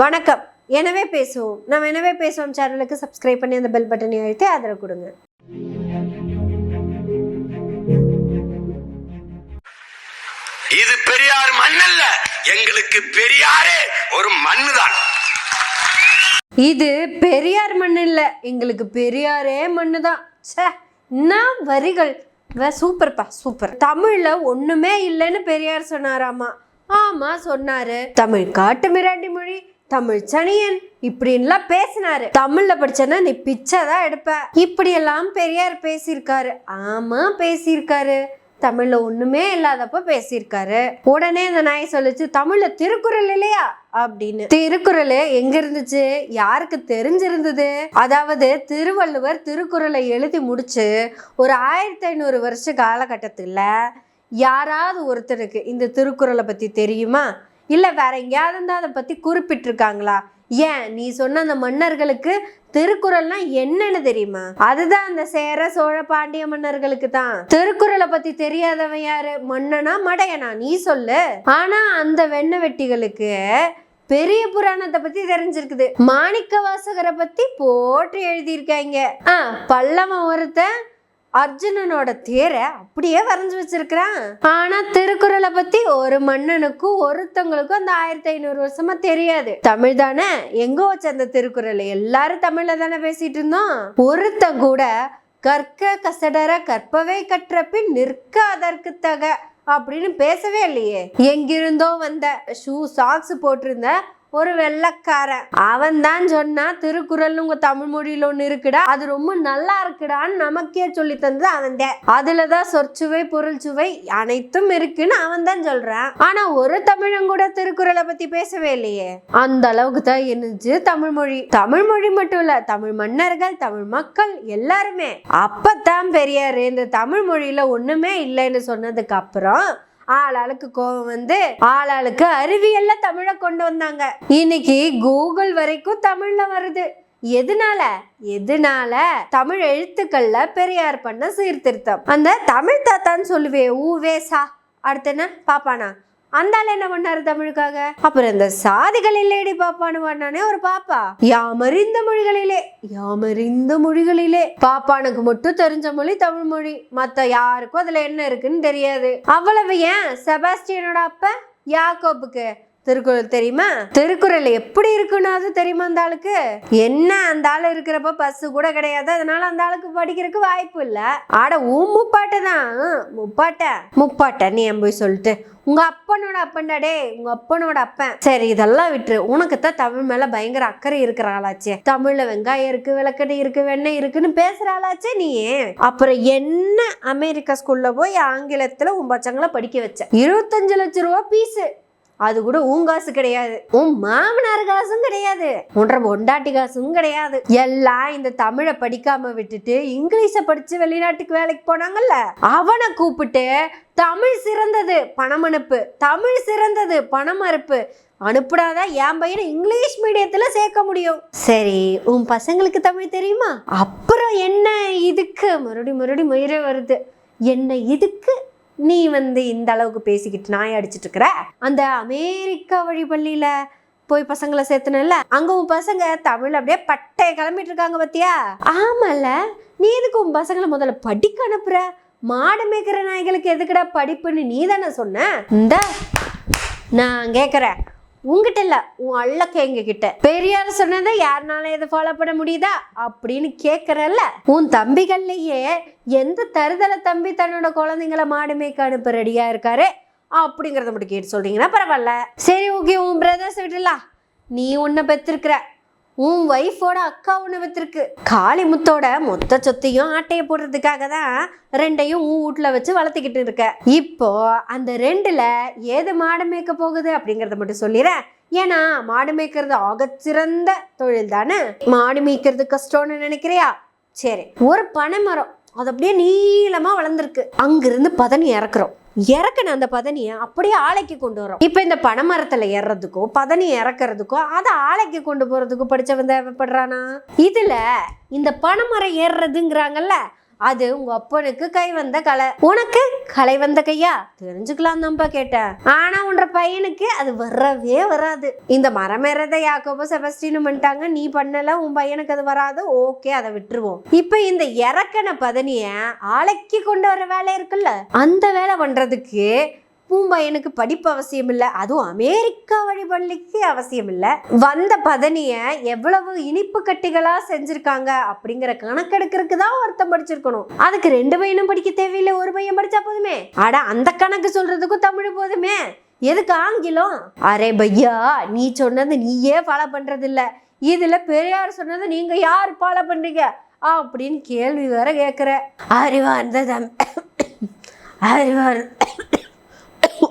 வணக்கம். எனவே பேசுவோம். நம்ம எனவே பேசுவோம் சேனலுக்கு சப்ஸ்கிரைப் பண்ணி அந்த பெல் பட்டனை அழுத்தி ஆதரவு கொடுங்க. இது பெரியார் மண்ணல்ல எங்களுக்கு பெரியாரே ஒரு மண்ணுதான். இது பெரியார் மண் இல்ல. எங்களுக்கு பெரியாரே மண்ணு தான் ச்சே என்ன வரிகள்? சூப்பர்ப்பா சூப்பர். தமிழ்ல ஒண்ணுமே இல்லைன்னு பெரியார் சொன்னாராமா? ஆமா சொன்னாரு. தமிழ் காட்டு மிராண்டி மொழி தமிழ் சனியன் இப்படின்லாம் பேசினாரு. தமிழ்ல படிச்சேன்னா நீ பிச்சை தான் எடுப்ப. இப்படியெல்லாம் பெரியார் பேசியிருக்காரு. ஆமா பேசியிருக்காரு. தமிழ்ல ஒண்ணுமே இல்லாதப்ப பேசியிருக்காரு. உடனே இந்த நாய் சொல்லுச்சு தமிழ்ல திருக்குறள் இல்லையா? அப்படின்னு. திருக்குறள் எங்க இருந்துச்சு? யாருக்கு தெரிஞ்சிருந்தது? அதாவது திருவள்ளுவர் திருக்குறளை எழுதி முடிச்சு ஒரு ஆயிரத்தி ஐநூறு வருஷ காலகட்டத்துல யாராவது ஒருத்தருக்கு இந்த திருக்குறளை பத்தி தெரியுமா? இல்ல வேற எங்கேயாவது இருந்தா அதை பத்தி குறிப்பிட்டிருக்காங்களா? ஏன்? நீ சொன்ன அந்த மன்னர்களுக்கு திருக்குறள்னா என்னன்னு தெரியுமா? அதுதான் அந்த சேர சோழ பாண்டிய மன்னர்களுக்கு தான். திருக்குறளை பத்தி தெரியாதவன் யாரு? மன்னனா மடையனா? நீ சொல்லு. ஆனா அந்த வெண்ண வெட்டிகளுக்கு பெரிய புராணத்தை பத்தி தெரிஞ்சிருக்குது. மாணிக்க வாசகரை பத்தி போட்டு எழுதியிருக்காங்க. ஆ பல்லவன் ஒருத்தன் அர்ஜுனனோட தேரை அப்படியே வரைஞ்சு வச்சிருக்கிறான். ஆனா திருக்குறளை பத்தி ஒரு மன்னனுக்கும் ஒருத்தவங்களுக்கும் அந்த ஆயிரத்தி ஐநூறு வருஷமா தெரியாது. தமிழ் தானே? எங்க வச்ச அந்த திருக்குறள். எல்லாரும் தமிழ்ல தானே பேசிட்டு இருந்தோம். ஒருத்தன் கூட கற்க கசடர கற்பவை கற்ற பின் நிற்க அதற்கு தக அப்படின்னு பேசவே இல்லையே. எங்கிருந்தோ வந்த ஷூ சாக்ஸ் போட்டிருந்த ஒரு வெள்ளக்காரன். அவன் தான் சொன்னா திருக்குறள் உங்க தமிழ் மொழியில ஒண்ணு இருக்குடா. அது ரொம்ப நல்லா இருக்குடான்னு நமக்கே சொல்லி தந்தது அவன் தான் அதுலதான் சொற்சுவை பொருள் சுவை அனைத்தும் இருக்குன்னு அவன் தான் சொல்றான். ஆனா ஒரு தமிழன் கூட திருக்குறளை பத்தி பேசவே இல்லையே. அந்த அளவுக்கு தான் இருந்துச்சு தமிழ் மொழி. தமிழ் மொழி மட்டும் இல்ல தமிழ் மன்னர்கள் தமிழ் மக்கள் எல்லாருமே அப்பதான் பெரியார் இந்த தமிழ் மொழியில ஒண்ணுமே இல்லைன்னு சொன்னதுக்கு அப்புறம் ஆளாளுக்கு கோபம் வந்து ஆளாளுக்கு அறிவியல்ல தமிழை கொண்டு வந்தாங்க. இன்னைக்கு கூகுள் வரைக்கும் தமிழ்ல வருது. எதனால? எதனால? தமிழ் எழுத்துக்கள்ல பெரியார் பண்ண சீர்திருத்தம். அந்த தமிழ் தாத்தான்னு சொல்லுவே ஊவேசா அடுத்து என்ன? பாப்பானா? அந்த என்ன பண்ணாரு தமிழுக்காக? அப்புறம் இந்த சாதிகள் லேடி பாப்பான்னு பண்ணானே ஒரு பாப்பா. யாமறிந்த மொழிகளிலே யாமறிந்த மொழிகளிலே. பாப்பானுக்கு மட்டும் தெரிஞ்ச மொழி தமிழ் மொழி. மத்த யாருக்கும் அதுல என்ன இருக்குன்னு தெரியாது. அவ்வளவு ஏன்? செபாஸ்டியனோட அப்ப யாக்கோப்புக்கு திருக்குறள் தெரியுமா? திருக்குறள் எப்படி இருக்குன்னு அது தெரியுமா அந்த ஆளுக்கு? என்ன அந்த ஆள் இருக்கிறப்ப பஸ் கூட கிடையாது. அதனால அந்த ஆளுக்கு படிக்கிறதுக்கு வாய்ப்பு இல்ல. ஆட உன் முப்பாட்டை தான். முப்பாட்ட. முப்பாட்டை நீ என் போய் சொல்லிட்டு. உங்க அப்பனோட அப்பன்டா டே உங்க அப்பனோட அப்பன். சரி இதெல்லாம் விட்டுரு. உனக்கு தான் தமிழ் மேல பயங்கர அக்கறை இருக்கிற ஆளாச்சே. தமிழ்ல வெங்காயம் இருக்கு விளக்கடி இருக்கு வெண்ணெய் இருக்குன்னு பேசுற ஆளாச்சே நீ. அப்புறம் என்ன அமெரிக்கா ஸ்கூல்ல போய் ஆங்கிலத்துல உன் பச்சங்களை படிக்க வச்ச? இருபத்தஞ்சு லட்சம் ரூபா பீஸு அது கூட உன் காசு கிடையாது. உன் மாமனார் காசும் கிடையாது. உன்ற பொண்டாட்டி காசும் கிடையாது. எல்லாம் இந்த தமிழை படிக்காம விட்டுட்டு இங்கிலீஷை படிச்சு வெளிநாட்டுக்கு வேலைக்கு போனாங்கல்ல? அவனை கூப்பிட்டு தமிழ் சிறந்தது பணம் அனுப்பு. தமிழ் சிறந்தது பணம் அனுப்பு அனுப்புடாதான் என் பையனை இங்கிலீஷ் மீடியத்துல சேர்க்க முடியும். சரி உன் பசங்களுக்கு தமிழ் தெரியுமா? அப்புறம் என்ன இதுக்கு? மறுபடியும் மறுபடியும் மயிரே வருது. என்ன இதுக்கு? நீ வந்து இந்த அளவுக்கு பேசிக்கிட்டு நாய் அடிச்சிட்டு இருக்கிற அந்த அமெரிக்கா வழி பள்ளியில போய் பசங்களை சேர்த்துனல அங்க உன் பசங்க தமிழ் அப்படியே பட்டைய கிளம்பிட்டு இருக்காங்க பத்தியா? ஆமால நீ எதுக்கு உன் பசங்களை முதல்ல படிக்க அனுப்புற? மாடு மேய்க்கிற நாய்களுக்கு எதுக்குடா படிப்புன்னு நீ தானே சொன்ன? இந்த நான் கேட்குறேன் உங்ககிட்ட இல்ல உன் அள்ளக்க எங்க கிட்ட பெரியார் சொன்னதை யாருனால இதை ஃபாலோ பண்ண முடியுதா? அப்படின்னு கேக்குறல்ல. உன் தம்பிகள்லயே எந்த தருதல தம்பி தன்னோட குழந்தைங்கள மாடு மேய்க்க அனுப்ப ரெடியா இருக்காரு? அப்படிங்கறத மட்டும் கேட்டு சொல்றீங்கன்னா பரவாயில்ல. சரி ஓகே உன் பிரதர்ஸ் விட்டுலாம் நீ உன்னை பெற்றிருக்கிற உன் ஒய்ஃபோட அக்கா ஒன்று வித்திருக்கு காளிமுத்தோட மொத்த சொத்தையும் ஆட்டையை போடுறதுக்காக தான் ரெண்டையும் உன் வீட்டில் வச்சு வளர்த்துக்கிட்டு இருக்க. இப்போ அந்த ரெண்டில் ஏது மாடு மேய்க்க போகுது அப்படிங்கிறத மட்டும் சொல்லிடுறேன் ஏன்னா மாடு மேய்க்கிறது ஆகச்சிறந்த தொழில் தானே? மாடு மேய்க்கிறது கஷ்டம்னு நினைக்கிறியா? சரி ஒரு பனைமரம். அது அப்படியே நீளமாக வளர்ந்துருக்கு. அங்கிருந்து பதனி இறக்குறோம். இறக்குன அந்த பதனியை அப்படியே ஆலைக்கு கொண்டு வரோம் இப்போ இந்த பனைமரத்தில் ஏறுறதுக்கோ பதனி இறக்குறதுக்கோ அதை ஆலைக்கு கொண்டு போகிறதுக்கோ படிச்சவன் தேவைப்படுறானா? இதுல இந்த பனைமரம் ஏறுறதுங்கிறாங்கல்ல அது உங்க அப்பனுக்கு கை வந்த கலை. உனக்கு கலை வந்த கையா? தெரிஞ்சுக்கலாம் தான்ப்பா கேட்டேன். ஆனா உன்ற பையனுக்கு அது வரவே வராது. இந்த மரமேறத யாக்கோபோ செபஸ்டினும் பண்ணிட்டாங்க நீ பண்ணல உன் பையனுக்கு அது வராது. ஓகே அதை விட்டுருவோம். இப்ப இந்த இறக்கன பதனிய ஆலைக்கு கொண்டு வர வேலை இருக்குல்ல? அந்த வேலை பண்றதுக்கு பூம்பையனுக்கு படிப்பு அவசியம் இல்லை அதுவும் அமெரிக்கா வழி பள்ளிக்கு அவசியம் இல்லை வந்த பதனிய எவ்வளவு இனிப்பு கட்டிகளா செஞ்சிருக்காங்க அப்படிங்கிற கணக்கெடுக்கிறதுக்கு தான் ஒருத்தன் படிச்சிருக்கணும். அதுக்கு ரெண்டு பையனும் படிக்க தேவையில்லை ஒரு பையன் படிச்சா போதுமே. அட அந்த கணக்கு சொல்றதுக்கும் தமிழ் போதுமே. எதுக்கு ஆங்கிலம்? அரே பையா நீ சொன்னது நீயே ஃபாலோ பண்றது இல்ல இதுல பெரியார் சொன்னது நீங்க யார் ஃபாலோ பண்றீங்க? அப்படின்னு கேள்வி வேற கேக்குற. அறிவார்ந்த தம் அறிவார்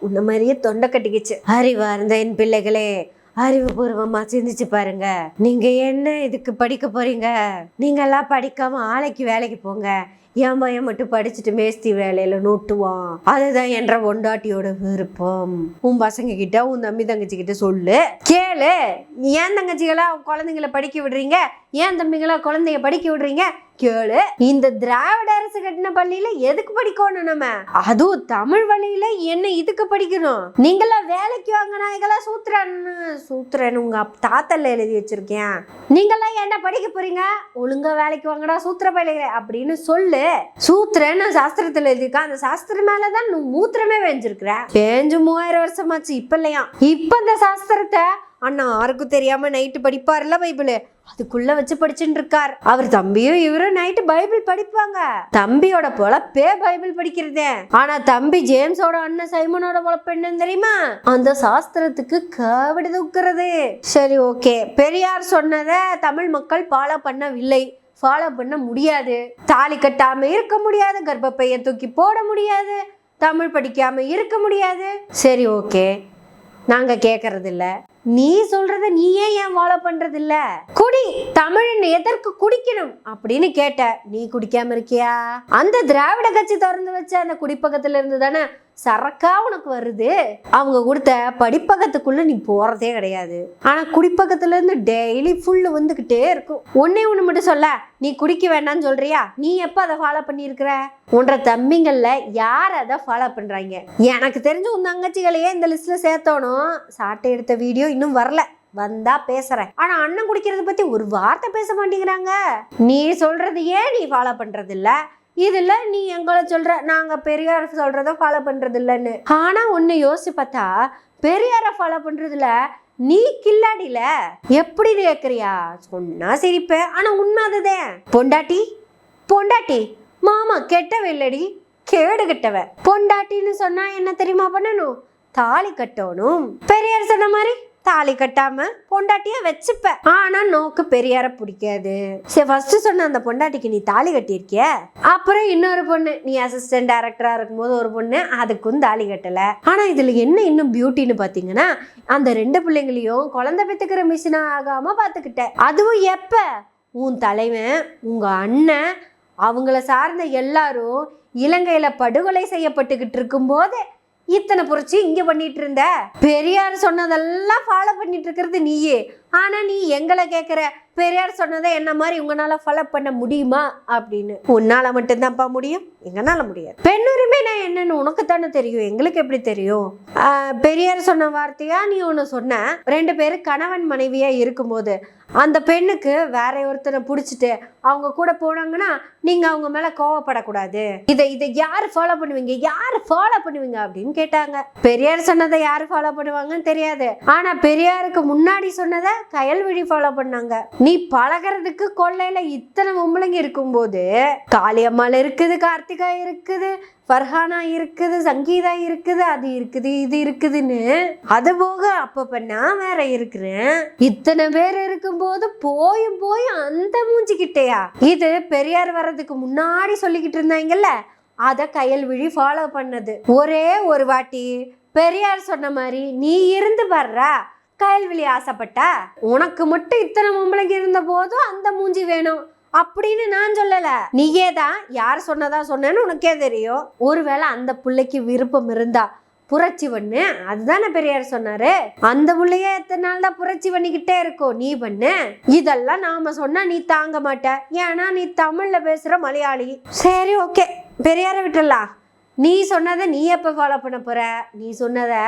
உன்ன மாதிரியே தொண்டை கட்டிக்கிச்சு. அறிவார்ந்த என் பிள்ளைகளே அறிவுபூர்வமா சிந்திச்சு பாருங்க. நீங்க என்ன இதுக்கு படிக்க போறீங்க? நீங்க எல்லாம் படிக்காம ஆலைக்கு வேலைக்கு போங்க. என் பையன் மட்டும் படிச்சுட்டு மேஸ்தி வேலையில நோட்டுவான். அதுதான் என்ற ஒண்டாட்டியோட விருப்பம். உன் பசங்க கிட்ட உன் தம்பி தங்கச்சி கிட்ட சொல்லு. கேளு. ஏன் தங்கச்சிகளா குழந்தைங்கள படிக்க விடுறீங்க? ஏன் தம்பிங்களா குழந்தைய படிக்க விடுறீங்க? கேளு. இந்த திராவிட அரசு கட்டின பள்ளியில எதுக்கு படிக்கணும் நம்ம? அதுவும் தமிழ் வழியில என்ன இதுக்கு படிக்கணும்? நீங்களாம் வேலைக்கு வாங்கினா இதெல்லாம் சூத்திரன்னு சூத்திரன் உங்க அப்- தாத்தல்ல எழுதி வச்சிருக்கேன். நீங்களாம் என்ன படிக்க போறீங்க? ஒழுங்கா வேலைக்கு வாங்கடா சூத்திர பள்ளிகளே அப்படின்னு சொல்லு. சூத்திரன்னு சாஸ்திரத்துல எழுதியிருக்கேன் அந்த சாஸ்திரம் மேலதான் மூத்திரமே வேஞ்சிருக்கிற பேஞ்சு மூவாயிரம் வருஷமாச்சு இப்ப இல்லையா? இப்ப இந்த சாஸ்திரத்தை அண்ணா யாருக்கும் தெரியாம நைட்டு படிப்பார்ல பைபிள். அதுக்குள்ள வச்சு படிச்சுட்டு இருக்கார் அவர் தம்பியும் இவரும் நைட்டு பைபிள் படிப்பாங்க. தம்பியோட பொழப்பே பைபிள் படிக்கிறதே. ஆனா தம்பி ஜேம்ஸோட அண்ணன் சைமனோட பொழப்பு என்னன்னு தெரியுமா? அந்த சாஸ்திரத்துக்கு காவிடு தூக்குறது. சரி ஓகே பெரியார் சொன்னதை தமிழ் மக்கள் ஃபாலோ பண்ணவில்லை. ஃபாலோ பண்ண முடியாது. தாலி கட்டாம இருக்க முடியாது. கர்ப்பப்பையை தூக்கி போட முடியாது. தமிழ் படிக்காம இருக்க முடியாது. சரி ஓகே நாங்க கேட்கறதில்ல நீ சொல்றத நீயே ஏன் ஃபாலோ பண்றது இல்ல குடி தமிழன் எதற்கு குடிக்கணும்? அப்படின்னு கேட்ட நீ குடிக்காம இருக்கியா? அந்த திராவிட கட்சி திறந்து வச்ச அந்த குடிப்பக்கத்துல இருந்து தானே சரக்கா உனக்கு வருது? அவங்க கொடுத்த படிப்பகத்துக்குள்ள நீ போறதே கிடையாது. ஆனா குடிப்பக்கத்துல இருந்து டெய்லி ஃபுல்லு வந்துகிட்டே இருக்கும். ஒன்னே ஒண்ணு மட்டும் சொல்ல நீ குடிக்க வேண்டாம்னு சொல்றியா? நீ எப்ப அதை ஃபாலோ பண்ணியிருக்கிற? உன்ற தம்பிங்கள்ல யார் அதை ஃபாலோ பண்றாங்க? எனக்கு தெரிஞ்சு உன் தங்கச்சிகளையே இந்த லிஸ்ட்ல சேர்த்தோனும் சாட்டை எடுத்த வீடியோ இன்னும் வரல. வந்தா பேசுறேன். ஆனா அண்ணன் குடிக்கிறத பத்தி ஒரு வார்த்தை பேச மாட்டேங்கிறாங்க. நீ சொல்றது ஏன் நீ ஃபாலோ பண்றது இல்ல இதுல நீ எங்களை சொல்ற நாங்க பெரியார் சொல்றத ஃபாலோ பண்றது இல்லைன்னு ஆனா ஒன்னு யோசிச்சு பார்த்தா பெரியார ஃபாலோ பண்றதுல நீ கில்லாடில. எப்படி கேக்குறியா? சொன்னா சிரிப்பேன் ஆனா உண்மை அதுதான் பொண்டாட்டி? பொண்டாட்டி? மாமா கெட்டவ இல்லடி கேடு கெட்டவ. பொண்டாட்டின்னு சொன்னா என்ன தெரியுமா பண்ணணும்? தாலி கட்டணும். பெரியார் சொன்ன மாதிரி தாலி கட்டாம பொண்டாட்டியா வச்சுப்ப. ஆனா நோக்கு பெரியார பிடிக்காது. சரி ஃபர்ஸ்ட் சொன்ன அந்த பொண்டாட்டிக்கு நீ தாலி கட்டியிருக்கிய? அப்புறம் இன்னொரு பொண்ணு நீ அசிஸ்டன்ட் டைரக்டரா இருக்கும்போது ஒரு பொண்ணு அதுக்கும் தாலி கட்டல. ஆனா இதுல என்ன இன்னும் பியூட்டின்னு பாத்தீங்கன்னா அந்த ரெண்டு பிள்ளைங்களையும் குழந்தை பெத்துக்கிற மிஷினா ஆகாம பாத்துக்கிட்ட. அதுவும் எப்ப? உன் தலைவன் உங்க அண்ணன் அவங்கள சார்ந்த எல்லாரும் இலங்கையில படுகொலை செய்யப்பட்டுக்கிட்டு இருக்கும்போது இத்தனை புரட்சி இங்க பண்ணிட்டு இருந்த பெரியார் சொன்னதெல்லாம் ஃபாலோ பண்ணிட்டு இருக்கிறது நீயே. ஆனா நீ எங்களை கேட்குற பெரியார் சொன்னதை என்ன மாதிரி உங்களால ஃபாலோ பண்ண முடியுமா? அப்படின்னு. உன்னால மட்டும்தான்ப்பா முடியும் எங்கனால முடியாது. பெண்ணுரிமை நான் என்னன்னு உனக்கு தானே தெரியும் எங்களுக்கு எப்படி தெரியும்? பெரியார் சொன்ன வார்த்தையா நீ ஒன்று சொன்ன? ரெண்டு பேரும் கணவன் மனைவியா இருக்கும்போது அந்த பெண்ணுக்கு வேற ஒருத்தனை பிடிச்சிட்டு அவங்க கூட போனாங்கன்னா நீங்கள் அவங்க மேலே கோவப்படக்கூடாது. இதை இதை யார் ஃபாலோ பண்ணுவீங்க? யார் ஃபாலோ பண்ணுவீங்க அப்படின்னு கேட்டாங்க. பெரியார் சொன்னதை யார் ஃபாலோ பண்ணுவாங்கன்னு தெரியாது. ஆனால் பெரியாருக்கு முன்னாடி சொன்னதை கயல்விழி ஃபாலோ பண்ணாங்க. நீ பழகிறதுக்கு கொள்ளையில இத்தனை பொம்பளைங்க இருக்கும்போது காளியம்மாள் இருக்குது கார்த்திகா இருக்குது ஃபர்ஹானா இருக்குது சங்கீதா இருக்குது அது இருக்குது இது இருக்குதுன்னு அது போக அப்பப்ப நான் வேற இருக்கிறேன். இத்தனை பேர் இருக்கும் போயும் போய் அந்த மூஞ்சிக்கிட்டேயா? இது பெரியார் வர்றதுக்கு முன்னாடி சொல்லிக்கிட்டு இருந்தாங்கல்ல? அதை கையல் விழி ஃபாலோ பண்ணது. ஒரே ஒரு வாட்டி பெரியார் சொன்ன மாதிரி நீ இருந்து வர்றா? கயல்விழி ஆசைப்பட்டா? உனக்கு மட்டும் இத்தனை பொம்பளைங்க இருந்த போதும் அந்த மூஞ்சி வேணும். அப்படின்னு நான் சொல்லல. நீயே தான் யார் சொன்னதா சொன்னேன்னு உனக்கே தெரியும். ஒருவேளை அந்த பிள்ளைக்கு விருப்பம் இருந்தா. புரட்சி பண்ணு. அதுதானே பெரியார் சொன்னாரு. அந்த பிள்ளைய எத்தனை நாள் தான் புரட்சி பண்ணிக்கிட்டே இருக்கோம் நீ பண்ணு. இதெல்லாம் நாம சொன்னா நீ தாங்க மாட்ட. ஏன்னா நீ தமிழ்ல பேசுற மலையாளி. சரி ஓகே. பெரியாரை விட்டுறலாம். நீ சொன்னதை நீ எப்ப ஃபாலோ பண்ண போற? நீ சொன்னதை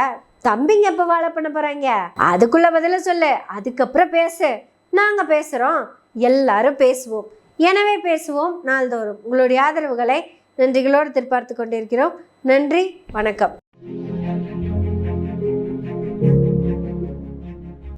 தம்பிங்க எப்ப ஃபாலோ பண்ண போறாங்க? அதுக்குள்ள பதில சொல்லு. அதுக்கப்புறம் பேசு. நாங்க பேசுறோம். எல்லாரும் பேசுவோம். எனவே பேசுவோம் நாள்தோறும். உங்களுடைய ஆதரவுகளை நன்றிகளோடு திருப்பார்த்து கொண்டிருக்கிறோம். நன்றி வணக்கம்.